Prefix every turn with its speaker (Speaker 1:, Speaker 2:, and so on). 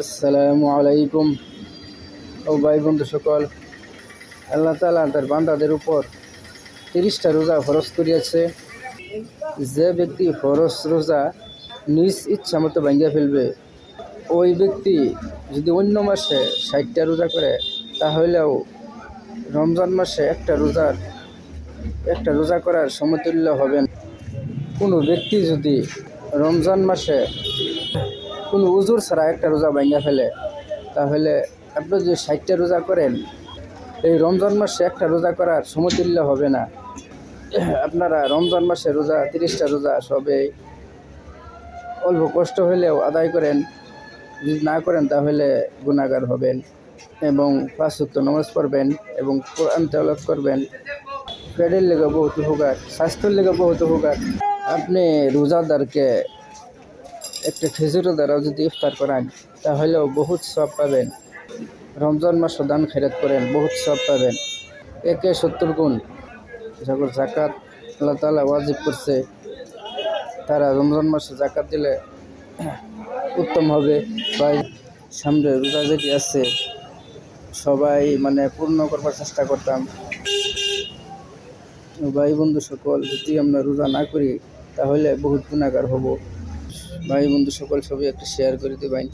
Speaker 1: আসসালামু আলাইকুম। ও ভাই বন্ধু সকল, আল্লাহ তালা তার বান্দাদের উপর তিরিশটা রোজা ফরজ করিয়াছে। যে ব্যক্তি ফরজ রোজা নিজ ইচ্ছা মতো ভাঙ্গিয়া ফেলবে, ওই ব্যক্তি যদি অন্য মাসে ষাটটা রোজা করে, তাহলেও রমজান মাসে একটা রোজার, একটা রোজা করার সমতুল্য হবেন কোনো ব্যক্তি যদি রমজান মাসে কোনো উজুর ছাড়া একটা রোজা ভাঙ্গা ফেলে। তাহলে আপনি যদি ষাটটা রোজা করেন, এই রমজান মাসে একটা রোজা করার সমতুল্য হবে না। আপনারা রমজান মাসে রোজা, তিরিশটা রোজা সবে অল্প কষ্ট হলেও আদায় করেন। যদি না করেন, তাহলে গুণাগার হবেন এবং পাঁচ ওয়াক্ত নামাজ পড়বেন এবং কোরআন তেলাওয়াত করবেন। পেটের লেগে বহুত উপকার, স্বাস্থ্যের লেগে বহুত উপকার। আপনি রোজাদারকে একটা খেজুরের দ্বারাও যদি ইফতার করান, তাহলেও বহুত সব পাবেন। রমজান মাস দান খেরাত করেন, বহুত সব পাবেন। একে সত্তর গুণ। যখন জাকাত আল্লাহ তালা ওয়াজিব করছে, তারা রমজান মাসে জাকাত দিলে উত্তম হবে। বা সামনে রোজা যেটি আছে, সবাই মানে পূর্ণ করবার চেষ্টা করতাম। ভাই বন্ধু সকল, যদি আমরা রোজা না করি, তাহলে বহুত গুণাগার হব। ভাই বন্ধু সকল সবই একটা শেয়ার করে দেবেন।